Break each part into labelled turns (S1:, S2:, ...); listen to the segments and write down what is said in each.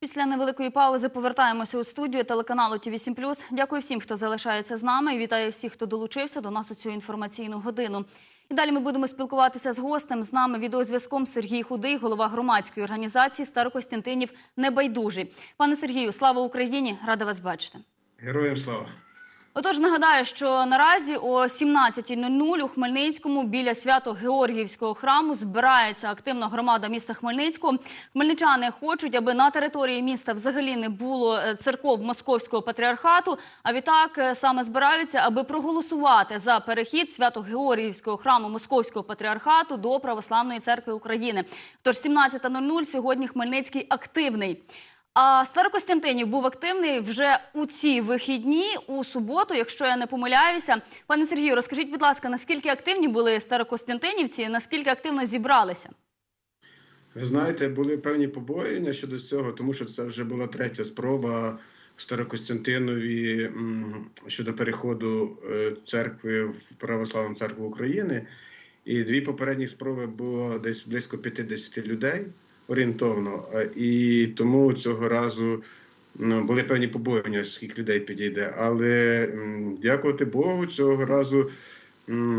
S1: Після невеликої паузи повертаємося у студію телеканалу ТІВІ 7 Дякую всім, хто залишається з нами. і Вітаю всіх, хто долучився до нас у цю інформаційну годину. І далі ми будемо спілкуватися з гостем. З нами відеозв'язком Сергій Худий, голова громадської організації Старокостянтинів Небайдужий. Пане Сергію, слава Україні! Рада вас бачити.
S2: Героям слава.
S1: Отож, нагадаю, що наразі о 17.00 у Хмельницькому біля свято-Георгіївського храму збирається активна громада міста Хмельницького. Хмельничани хочуть, аби на території міста взагалі не було е, церков Московського патріархату. А відтак е, саме збираються, аби проголосувати за перехід свято-Георгіївського храму Московського патріархату до Православної церкви України. Тож 17.00 сьогодні Хмельницький активний. А Старокостянтинів був активний вже у ці вихідні, у суботу, якщо я не помиляюся. Пане Сергію, розкажіть, будь ласка, наскільки активні були старокостянтинівці, наскільки активно зібралися?
S2: Ви знаєте, були певні побоєння щодо цього, тому що це вже була третя спроба Старокостянтинові щодо переходу е, церкви в Православну церкву України. І дві попередні спроби було десь близько 50 людей орієнтовно. І тому цього разу ну, були певні побоєння, скільки людей підійде. Але дякувати Богу, цього разу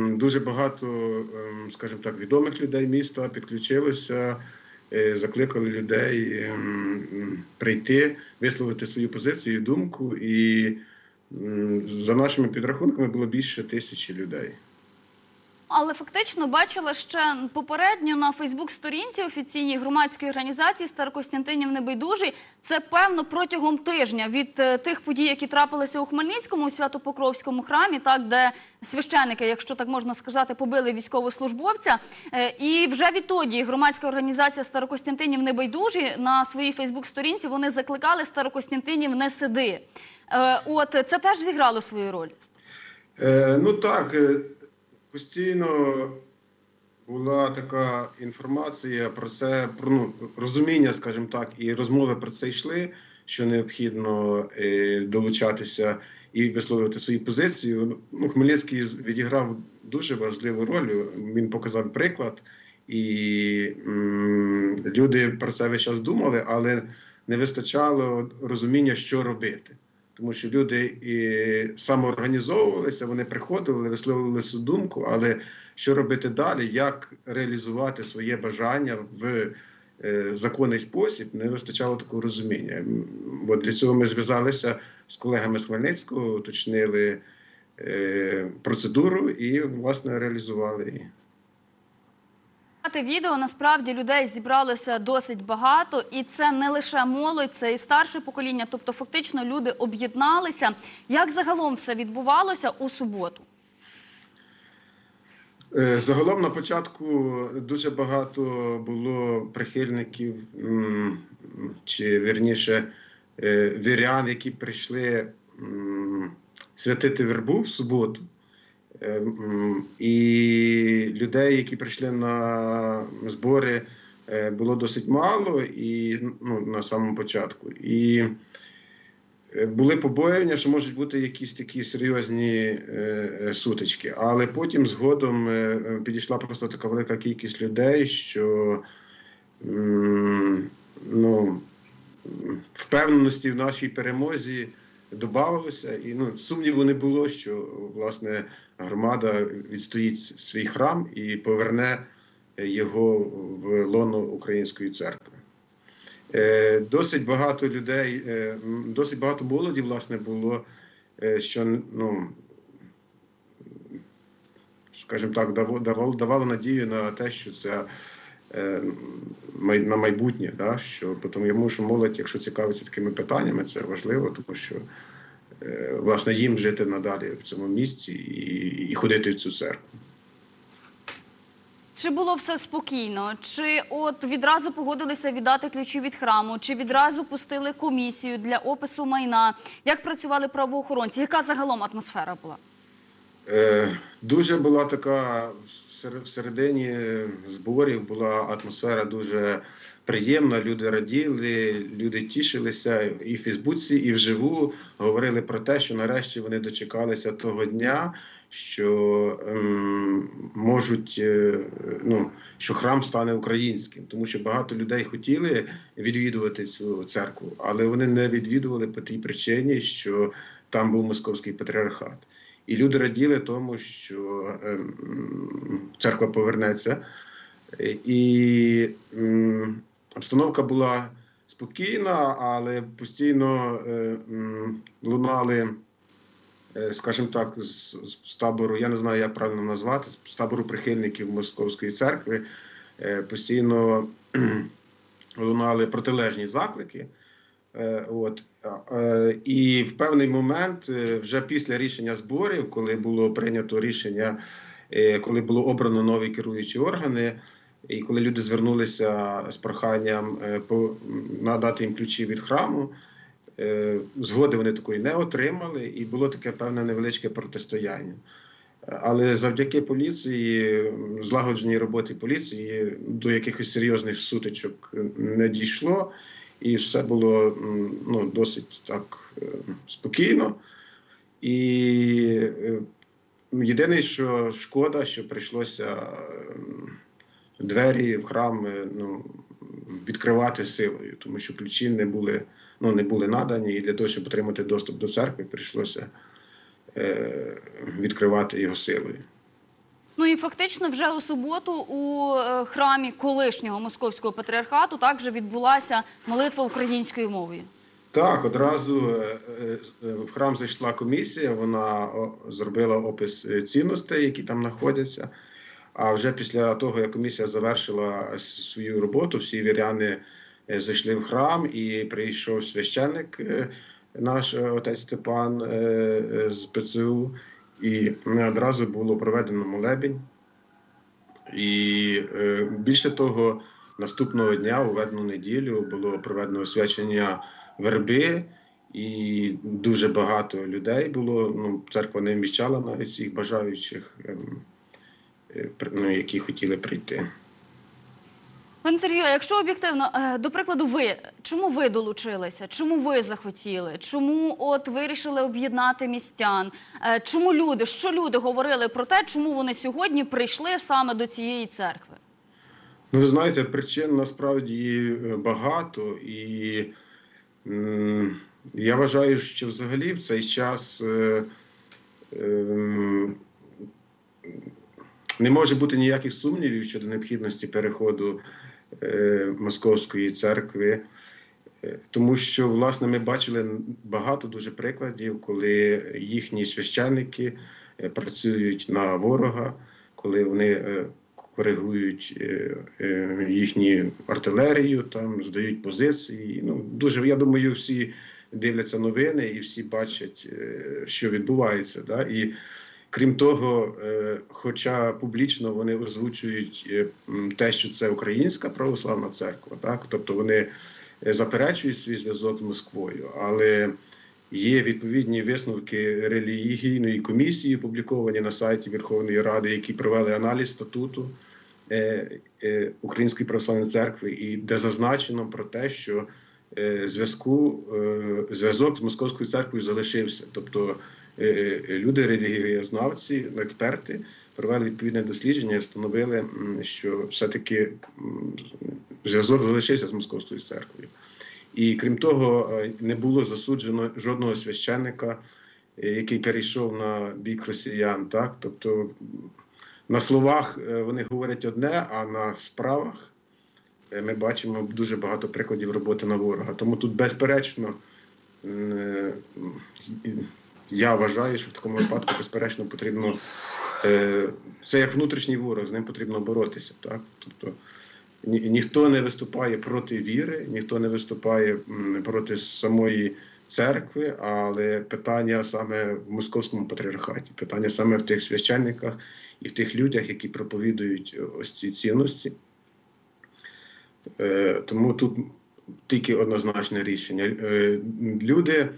S2: дуже багато, ем, скажімо так, відомих людей міста підключилося, е, закликали людей ем, прийти, висловити свою позицію, думку. І за нашими підрахунками було більше тисячі людей.
S1: Але фактично бачила ще попередньо на Фейсбук-сторінці офіційній громадської організації Старокостянтинів Небайдужий. Це певно протягом тижня від е, тих подій, які трапилися у Хмельницькому у Свято-Покровському храмі, так де священики, якщо так можна сказати, побили військовослужбовця. Е, І вже відтоді громадська організація Старокостянтинів Небайдужі на своїй Фейсбук-сторінці вони закликали Старокостянтинів не сиди. Е, От це теж зіграло свою роль.
S2: Ну так, постійно була така інформація про це, про ну, розуміння, скажімо так, і розмови про це йшли, що необхідно е, долучатися і висловлювати свої позиції. Ну, Хмельницький відіграв дуже важливу роль. Він показав приклад, і м, люди про це весь час думали, але не вистачало розуміння, що робити тому що люди і самоорганізовувалися, вони приходили, висловлювали свою думку, але що робити далі, як реалізувати своє бажання в е, законний спосіб, не вистачало такого розуміння. Бо для цього ми зв'язалися з колегами з Хмельницького, уточнили е, процедуру і власне реалізували її.
S1: Відео насправді людей зібралося досить багато, і це не лише молодь, це і старше покоління. Тобто, фактично, люди об'єдналися. Як загалом все відбувалося у суботу?
S2: Е, Загалом на початку дуже багато було прихильників, чи вірніше е, вірян, які прийшли святити вербу в суботу. Е, І людей, які прийшли на збори, е, було досить мало і ну, на самому початку. І Е, були побоювання, що можуть бути якісь такі серйозні сутички, але потім згодом підійшла просто така велика кількість людей, що ну, впевненості в нашій перемозі додавалося, і ну, сумніву не було, що власне громада відстоїть свій храм і поверне його в лоно Української церкви. Е, Досить багато людей, е, досить багато молоді, власне, було, е, що ну, скажімо так, давало, давало, надію на те, що це на майбутнє, да? що тому що молодь, якщо цікавиться такими питаннями, це важливо, тому що власне їм жити надалі в цьому місці і, і ходити в цю церкву.
S1: Чи було все спокійно? Чи от відразу погодилися віддати ключі від храму? Чи відразу пустили комісію для опису майна? Як працювали правоохоронці? Яка загалом атмосфера була?
S2: Е, Дуже була така всер- всередині зборів була атмосфера дуже приємна. Люди раділи, люди тішилися і в Фейсбуці, і вживу говорили про те, що нарешті вони дочекалися того дня, що ем, можуть е, ну, що храм стане українським, тому що багато людей хотіли відвідувати цю церкву, але вони не відвідували по тій причині, що там був московський патріархат. І люди раділи тому, що ем, церква повернеться. І м, обстановка була спокійна, але постійно е, м, лунали, е, скажімо так, з, з табору, я не знаю, як правильно назвати, з табору прихильників Московської церкви, е, постійно лунали протилежні заклики. Е, От. І в певний момент, е, вже після рішення зборів, коли було прийнято рішення, е, коли було обрано нові керуючі органи, і коли люди звернулися з проханням надати їм ключі від храму, згоди вони такої не отримали, і було таке певне невеличке протистояння. Але завдяки поліції, злагодженій роботі поліції, до якихось серйозних сутичок не дійшло, і все було ну, досить так е, спокійно. І е, єдине, що шкода, що прийшлося двері в храм е, ну, відкривати силою, тому що ключі не були, ну, не були надані, і для того, щоб отримати доступ до церкви, прийшлося е, відкривати його силою.
S1: І фактично, вже у суботу у е, храмі колишнього московського патріархату також відбулася молитва українською мовою.
S2: Так, одразу е, е, в храм зайшла комісія, вона зробила опис цінностей, які там знаходяться. А вже після того, як комісія завершила свою роботу, всі віряни зайшли в храм і прийшов священник, наш отець Степан з ПЦУ, і одразу було проведено молебень. І е, більше того, наступного дня, у ведну неділю, було проведено освячення верби, і дуже багато людей було. Ну, церква не вміщала навіть всіх бажаючих, ем, е, ну, які хотіли прийти.
S1: Пане Сергію, а якщо об'єктивно, е, до прикладу, ви чому ви долучилися? Чому ви захотіли? Чому от вирішили об'єднати містян? Е, Чому люди? Що люди говорили про те, чому вони сьогодні прийшли саме до цієї церкви?
S2: Ну, ви знаєте, причин насправді е, багато, і я вважаю, що взагалі в цей час не може бути ніяких сумнівів щодо необхідності переходу Московської церкви. Е, Тому що, власне, ми бачили багато дуже прикладів, коли їхні священники е, працюють на ворога, коли вони е, коригують е, е, артилерію, там здають позиції. Ну дуже я думаю, всі дивляться новини і всі бачать, е, що відбувається. Да? І крім того, е, хоча публічно вони озвучують е, те, що це українська православна церква, так тобто вони е, заперечують свій зв'язок з Москвою, але Є відповідні висновки релігійної комісії, опубліковані на сайті Верховної Ради, які провели аналіз статуту Української православної церкви, і де зазначено про те, що зв'язку зв'язок з московською церквою залишився. Тобто люди, релігієзнавці, експерти провели відповідне дослідження і встановили, що все-таки зв'язок залишився з московською церквою. І крім того, е, не було засуджено жодного священника, е, який перейшов на бік росіян. Так? Тобто на словах е, вони говорять одне, а на справах е, ми бачимо дуже багато прикладів роботи на ворога. Тому тут, безперечно, е, я вважаю, що в такому випадку, безперечно, потрібно. е, Це як внутрішній ворог, з ним потрібно боротися. Так? Тобто, ні, ніхто не виступає проти віри, ніхто не виступає проти самої церкви, але питання саме в московському патріархаті, питання саме в тих священниках і в тих людях, які проповідують ось ці цінності. Е, Тому тут тільки однозначне рішення. Е, Люди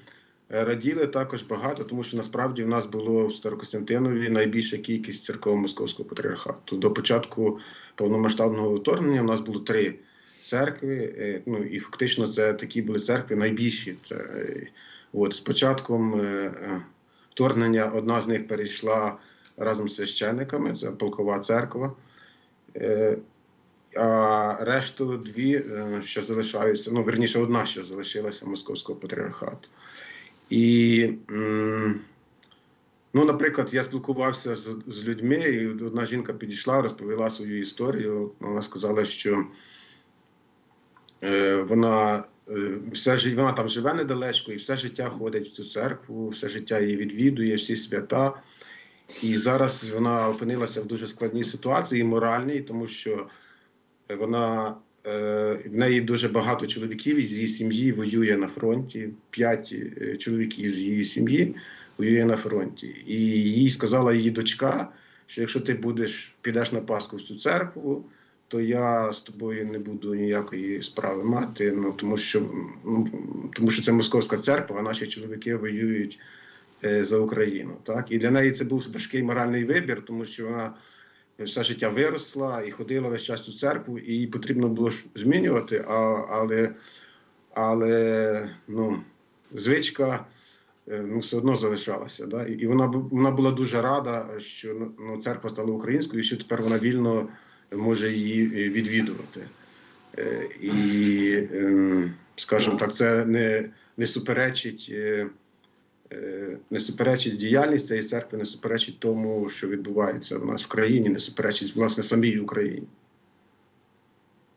S2: раділи також багато, тому що насправді в нас було в Старокостянтинові найбільша кількість церков Московського патріархату. До початку повномасштабного вторгнення у нас було три церкви. е, Ну і фактично це такі були церкви найбільші. Це, е, от, з початком е, е, вторгнення одна з них перейшла разом з священниками, це полкова церква. Е, А решту дві е, ще залишаються, ну, верніше, одна ще залишилася Московського патріархату. І, ну, наприклад, я спілкувався з, з людьми, і одна жінка підійшла, розповіла свою історію. Вона сказала, що е, вона, е, все, вона там живе недалечко і все життя ходить в цю церкву, все життя її відвідує, всі свята. І зараз вона опинилася в дуже складній ситуації моральній, тому що вона в неї дуже багато чоловіків із її сім'ї воює на фронті. П'ять е, чоловіків з її сім'ї воює на фронті. І їй сказала її дочка, що якщо ти будеш підеш на Пасху в цю церкву, то я з тобою не буду ніякої справи мати. Ну тому що ну, тому що це московська церква, а наші чоловіки воюють е, за Україну. Так і для неї це був важкий моральний вибір, тому що вона все життя виросла і ходила весь час у церкву, і їй потрібно було змінювати, а, але, але ну, звичка е, ну, все одно залишалася. Да? І вона, вона була дуже рада, що ну, ну, церква стала українською, і що тепер вона вільно може її е, відвідувати. Е, І, ем, скажімо так, це не, не суперечить. Е, Не суперечить діяльність цієї церкви, не суперечить тому, що відбувається в нас в країні, не суперечить власне самій Україні.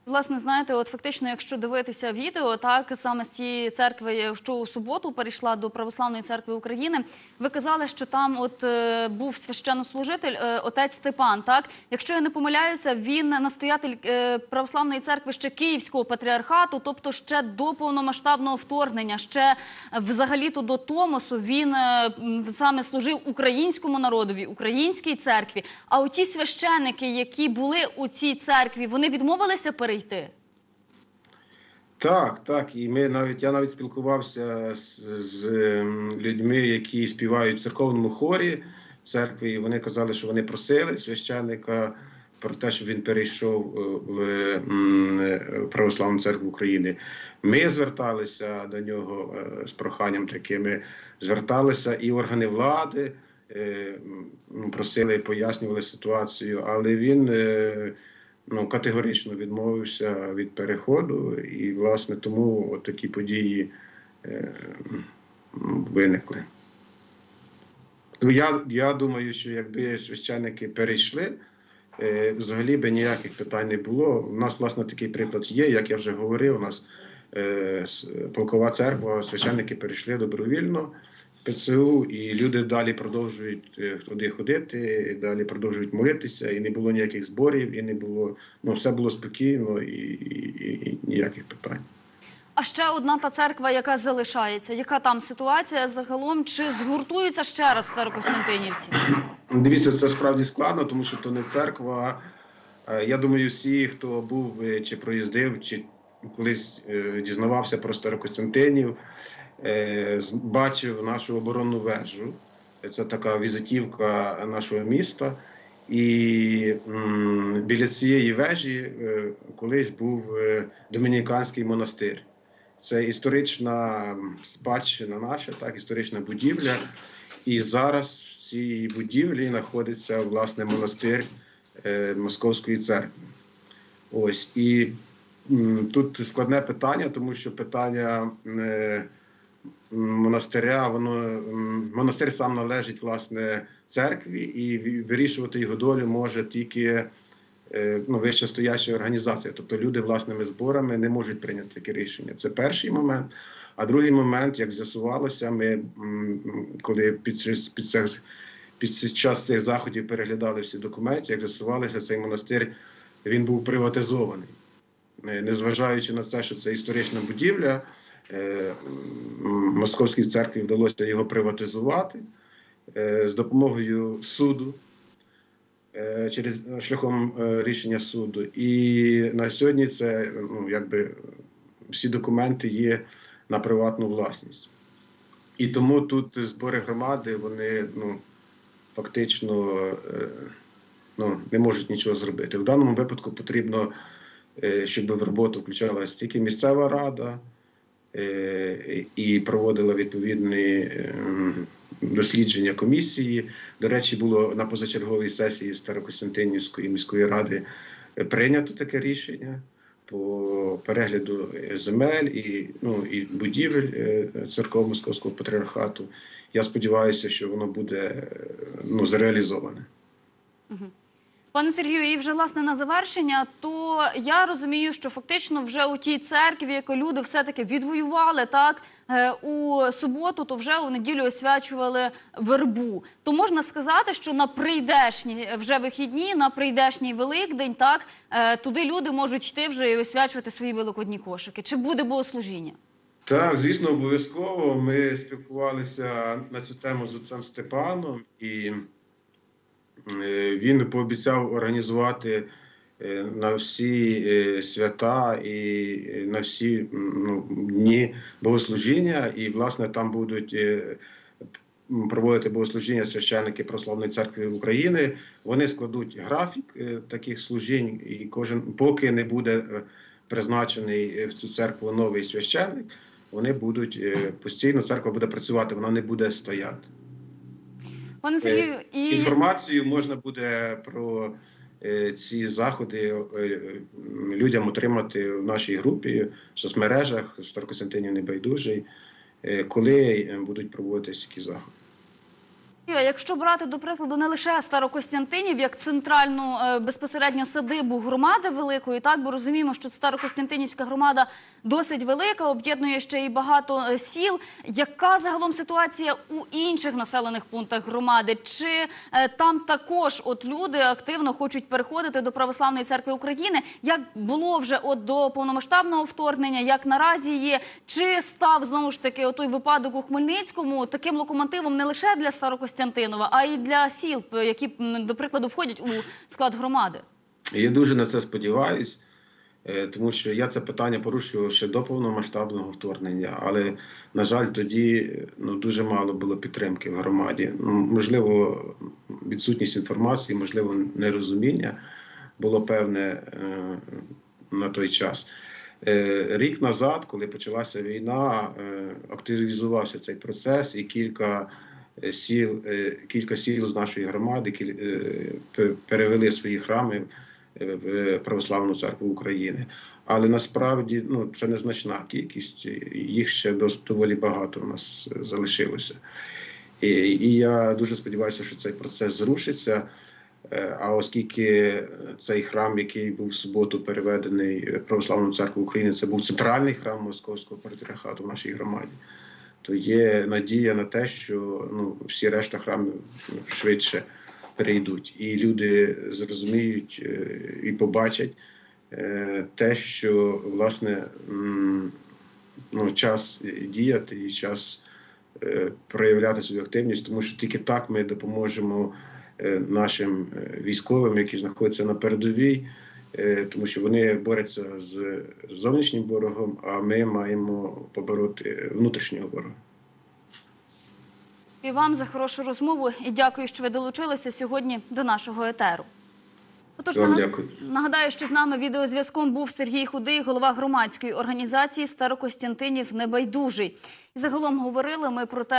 S1: Власне, знаєте, от фактично, якщо дивитися відео, так саме з цієї церкви, що у суботу перейшла до Православної церкви України, ви казали, що там от е, був священнослужитель, е, отець Степан. Так, якщо я не помиляюся, він настоятель е, православної церкви ще Київського патріархату, тобто ще до повномасштабного вторгнення, ще е, взагалі-то до Томосу він саме служив українському народові, українській церкві. А оті священики, які були у цій церкві, вони відмовилися перейти.
S2: Так, так. І ми навіть я навіть спілкувався з, з ем, людьми, які співають в церковному хорі церкви, і вони казали, що вони просили священника про те, щоб він перейшов е, в православну церкву України. Ми зверталися до нього е, з проханням такими, зверталися і органи влади. е, Просили, пояснювали ситуацію, але він ну, категорично відмовився від переходу, і, власне, тому такі події е, виникли. То я, я думаю, що якби священники перейшли, е, взагалі би ніяких питань не було. У нас, власне, такий приклад є, як я вже говорив, у нас е, полкова церква, священники перейшли добровільно. ПЦУ, і люди далі продовжують е, туди ходити, і далі продовжують молитися, і не було ніяких зборів, і не було ну все було спокійно і, і, і ніяких питань.
S1: А ще одна та церква, яка залишається. Яка там ситуація загалом? Чи згуртуються ще раз старокостянтинівці?
S2: Дивіться, це справді складно, тому що то не церква. Я думаю, всі, хто був е, чи проїздив, чи колись е, дізнавався про Старокостянтинів, бачив нашу оборонну вежу. Це така візитівка нашого міста. І біля цієї вежі е, колись був е, домініканський монастир. Це історична спадщина наша, так, історична будівля. І зараз в цій будівлі знаходиться власне монастир е, Московської церкви. Ось і тут складне питання, тому що питання е, монастиря, воно монастир сам належить власне церкві, і вирішувати його долю може тільки е, ну, вище стояща організація. Тобто люди власними зборами не можуть прийняти таке рішення. Це перший момент. А другий момент, як з'ясувалося, ми коли під, під, цих- під час цих заходів переглядали всі документи, як з'ясувалося, цей монастир він був приватизований. Е, Незважаючи на те, що це історична будівля, Московській церкві вдалося його приватизувати е, з допомогою суду е, через шляхом е, рішення суду. І на сьогодні це ну, якби всі документи є на приватну власність. І тому тут збори громади, вони ну, фактично е, ну, не можуть нічого зробити. В даному випадку потрібно, е, щоб в роботу включалась тільки місцева рада е, і проводила відповідні е, дослідження комісії. До речі, було на позачерговій сесії Старокостянтинівської міської ради е, прийнято таке рішення по перегляду е, земель і, ну, і будівель е, церков Московського патріархату. Я сподіваюся, що воно буде е, ну, зреалізоване.
S1: Пане Сергію, і вже власне на завершення, то я розумію, що фактично вже у тій церкві, яку люди все-таки відвоювали так е, у суботу, то вже у неділю освячували вербу. То можна сказати, що на прийдешні е, вже вихідні, на прийдешній Великдень, так е, туди люди можуть йти вже і освячувати свої великодні кошики. Чи буде богослужіння?
S2: Так, звісно, обов'язково. Ми спілкувалися на цю тему з отцем Степаном, і він пообіцяв організувати е, на всі е, свята і е, на всі ну, дні богослужіння. І, власне, там будуть е, проводити богослужіння священники Православної церкви України. Вони складуть графік е, таких служінь, і кожен, поки не буде е, призначений е, в цю церкву новий священник, вони будуть е, постійно, церква буде працювати, вона не буде стояти.
S1: Пане Сергію, і
S2: Інформацію можна буде про е, ці заходи е, людям отримати в нашій групі в соцмережах Старокостянтинів Небайдужий, е, коли е, будуть проводитися такі заходи.
S1: А Якщо брати до прикладу не лише Старокостянтинів як центральну е, безпосередньо садибу громади великої, так бо розуміємо, що Старокостянтинівська громада досить велика, об'єднує ще й багато е, сіл. Яка загалом ситуація у інших населених пунктах громади? Чи е, там також от люди активно хочуть переходити до православної церкви України? Як було вже от до повномасштабного вторгнення? Як наразі є? Чи став знову ж таки отой випадок у Хмельницькому таким локомотивом не лише для Старокостянтинова, а й для сіл, які до прикладу входять у склад громади?
S2: Я дуже на це сподіваюсь, е, тому що я це питання порушував ще до повномасштабного вторгнення, але, на жаль, тоді е, ну, дуже мало було підтримки в громаді. Ну, Можливо, відсутність інформації, можливо, нерозуміння було певне е, на той час. Е, Рік назад, коли почалася війна, е, активізувався цей процес, і кілька е, сіл, е, кілька сіл з нашої громади е, пе- перевели свої храми е, в Православну церкву України. Але насправді ну, це незначна кількість, їх ще доволі багато у нас е, залишилося. І, і я дуже сподіваюся, що цей процес зрушиться. Е, А оскільки цей храм, який був в суботу переведений Православну церкву України, це був центральний храм Московського патріархату в нашій громаді, то є надія на те, що ну, всі решта храмів швидше перейдуть, і люди зрозуміють е, і побачать е, те, що власне ну, час діяти і час е, проявляти свою активність, тому що тільки так ми допоможемо нашим військовим, які знаходяться на передовій, тому що вони борються з зовнішнім ворогом, а ми маємо побороти внутрішнього ворога.
S1: І вам за хорошу розмову і дякую, що ви долучилися сьогодні до нашого етеру. Отож,
S2: Вам дякую.
S1: нагадаю, що з нами відеозв'язком був Сергій Худий, голова громадської організації Старокостянтинів Небайдужий. І загалом говорили ми про те,